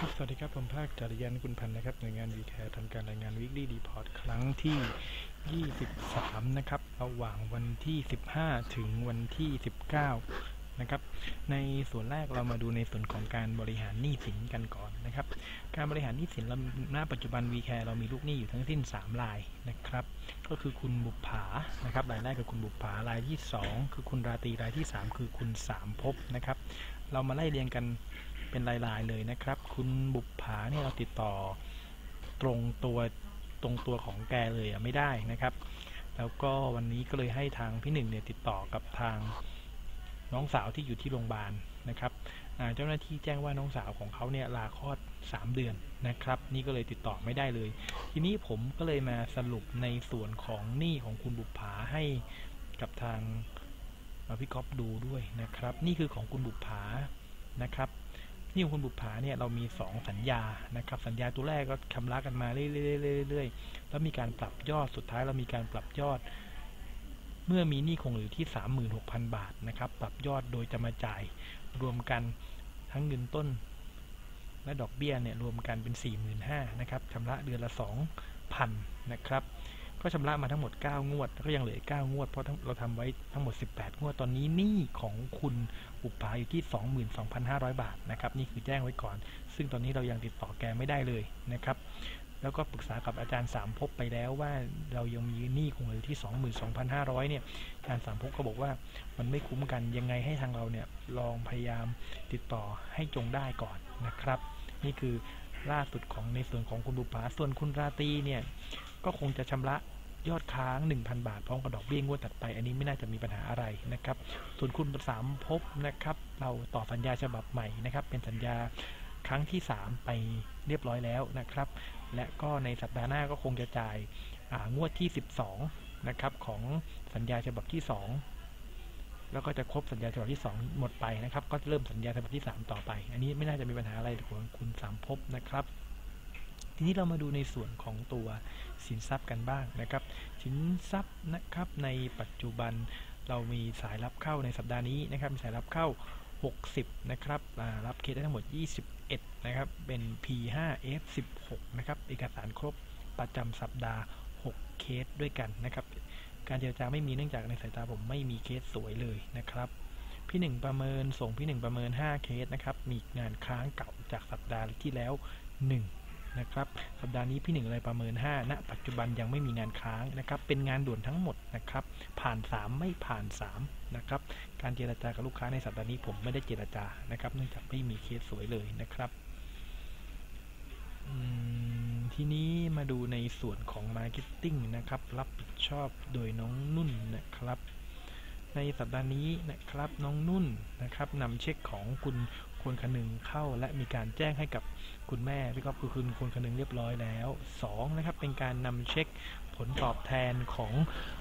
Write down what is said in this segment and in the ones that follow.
สวัสดีครับ ผมภาคจริยันคุณพันธ์นะครับหน่วยงานวีแคร์ทำการรายงาน Weekly Report ครั้งที่ 23 นะครับระหว่างวันที่ 15 ถึงวันที่ 19 นะครับ ในส่วนแรกเรามาดูในส่วนของการบริหารหนี้สินกันก่อนนะครับ การบริหารหนี้สินเราณปัจจุบันวีแคร์เรามีลูกหนี้อยู่ทั้งสิ้น 3 รายนะครับ ก็คือคุณบุปผานะครับรายแรกคือคุณบุปผารายที่ 2 คือคุณราตรีรายที่ 3 คือคุณสามภพนะครับ เรามาไล่เรียงกัน เป็นลายๆเลยนะครับ คุณบุปผาเนี่ยเราติดต่อตรงตัวตรงตัวของแกเลยอะไม่ได้นะครับ แล้วก็วันนี้ก็เลยให้ทางพี่หนึ่งเนี่ยติดต่อกับทางน้องสาวที่อยู่ที่โรงพยาบาลนะครับเจ้าหน้าที่แจ้งว่าน้องสาวของเขาเนี่ยลาคลอด 3 เดือนนะครับ นี่ก็เลยติดต่อไม่ได้เลย ทีนี้ผมก็เลยมาสรุปในส่วนของหนี้ของคุณบุปผาให้กับทางพี่ก๊อฟดูด้วยนะครับ นี่คือของคุณบุปผานะครับ นี่คุณบุปผาเนี่ยเรามี 2 สัญญานะครับ สัญญาตัวแรกก็ชำระกันมาเรื่อยๆๆๆแล้วมีการปรับยอดสุดท้ายเรามีการปรับยอด เมื่อมีหนี้คงเหลือที่ 36,000 บาทนะครับ ปรับยอดโดยจะมาจ่ายรวมกันทั้งเงินต้น และดอกเบี้ยเนี่ยรวมกันเป็น 45,000นะครับชำระเดือนละ 2,000 นะครับ ก็ชำระมาทั้งหมด 9 งวดก็ยังเหลือ9งวด เพราะทั้งเราทำไว้ทั้งหมด 18 งวด ตอนนี้หนี้ของคุณบุปาอยู่ที่ 22,500 บาทนะครับ นี่คือแจ้งไว้ก่อน ซึ่งตอนนี้เรายังติดต่อแกไม่ได้เลยนะครับ แล้วก็ปรึกษากับอาจารย์สามภพไปแล้วว่าเรายังมีหนี้คงเหลือที่ 22,500 เนี่ย อาจารย์สามภพก็บอกว่ามันไม่คุ้มกัน ยังไงให้ทางเราเนี่ยลองพยายามติดต่อให้จงได้ก่อนนะครับ นี่คือล่าสุดของในส่วนของคุณบุปผาส่วนคุณราตีเนี่ย ก็คงจะชำระยอดค้าง 1,000 บาท พร้อมกับดอกเบี้ยงวดถัดไป อันนี้ไม่น่าจะมีปัญหาอะไรนะครับ ส่วนคุณสามภพนะครับ เราต่อสัญญาฉบับใหม่นะครับ เป็นสัญญาครั้งที่ 3 ไปเรียบร้อยแล้วนะครับ และก็ในสัปดาห์หน้าก็คงจะจ่ายางวดที่ 12 นะครับของสัญญาฉบับที่ 2 แล้วก็จะครบสัญญาฉบับที่ 2 หมดไปนะครับ ก็เริ่มสัญญาฉบับที่ 3 ต่อไป อันนี้ไม่น่าจะมีปัญหาอะไรของคุณสามภพนะครับ ทีนี้เรามาดูในส่วนของตัวสินทรัพย์กันบ้างนะครับ สินทรัพย์นะครับในปัจจุบันเรามีสายรับเข้าในสัปดาห์นี้นะครับมีสายรับเข้า 60 นะครับรับเคสได้ทั้งหมด 21 นะครับ เป็น P5F16 นะครับ เอกสารครบประจำสัปดาห์ 6 เคสด้วยกันนะครับ การเจรจาไม่มีเนื่องจากในสายตาผมไม่มีเคสสวยเลยนะครับ พี่หนึ่งประเมินส่งพี่หนึ่งประเมิน 5 เคสนะครับ มีงานค้างเก่าจากสัปดาห์ที่แล้ว 1 นะครับสัปดาห์นี้พี่หนึ่งเลยประเมิน5ณปัจจุบันยังไม่มีงานค้างนะครับเป็นงานด่วนทั้งหมดนะครับผ่าน 3 ไม่ผ่าน 3 นะครับการเจรจากับลูกค้าในสัปดาห์นี้ผมไม่ได้เจรจานะครับเนื่องจากไม่มีเคสสวยเลยนะครับทีนี้มาดูในส่วนของ Marketing นะครับ รับผิดชอบโดยน้องนุ่นนะครับ ในสัปดาห์นี้นะครับน้องนุ่นนะครับนำเช็คของคุณควรคนึงเข้า และมีการแจ้งให้กับคุณแม่พี่ก็คือคุณควรคนึงเรียบร้อยแล้ว2นะครับเป็นการนำเช็คผลตอบแทนของ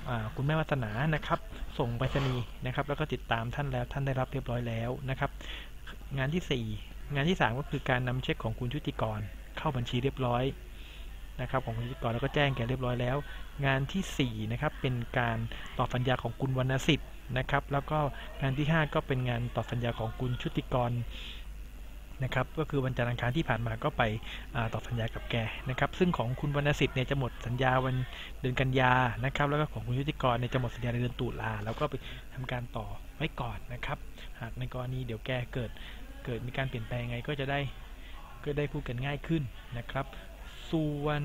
อคุณแม่วัฒนานะครับ ส่งไปรษณีย์นะครับ แล้วก็ติดตามท่านแล้วท่านได้รับเรียบร้อยแล้วนะครับ งานที่ 4 งานที่ 3 ก็คือการนำเช็คของคุณชุติกร เข้าบัญชีเรียบร้อย นะครับของคุณชุติกรแล้วก็แจ้งแกเรียบร้อยแล้ว งานที่4นะครับเป็นการต่อสัญญาของคุณวรรณสิทธิ์นะครับ แล้วก็งานที่ 5 ก็เป็นงานต่อสัญญาของคุณชุติกรนะครับก็คือวันจันทร์อังคารที่ผ่านมาก็ไปอต่อสัญญากับแกนะครับซึ่งของคุณวรรณสิทธิ์เนี่ยจะหมดสัญญาวันเดือนกันยานะครับแล้วก็ของคุณชุติกรเนี่ยจะหมดสัญญาในเดือนตุลาแล้วก็ไปทำการต่อไว้ก่อนนะครับ หากในกรณีเดี๋ยวแกเกิดเกิดมีการเปลี่ยนแปลงไงก็จะได้ก็ได้พูดกันง่ายขึ้นนะครับ ส่วน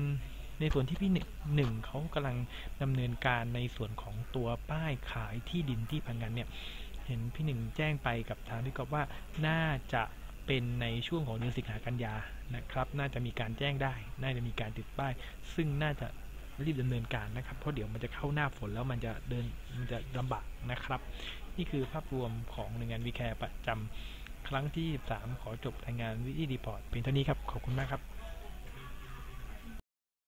ในส่วนที่พี่หนึ่งเขากำลังดำเนินการในส่วนของตัวป้ายขายที่ดินที่พังงานเนี่ย เห็นพี่หนึ่งแจ้งไปกับทางพี่กอฟว่าน่าจะเป็นในช่วงของเดือนสิงหากันยานะครับ น่าจะมีการแจ้งได้ น่าจะมีการติดป้าย ซึ่งน่าจะรีบดำเนินการนะครับ เพราะเดี๋ยวมันจะเข้าหน้าฝนแล้วมันจะเดินมันจะลำบากนะครับ นี่คือภาพรวมของหน่วยงานวีแคร์ประจำครั้งที่ 3 ขอจบรายงานวิดีรีพอร์ตเพียงเท่านี้ครับ ขอบคุณมากครับ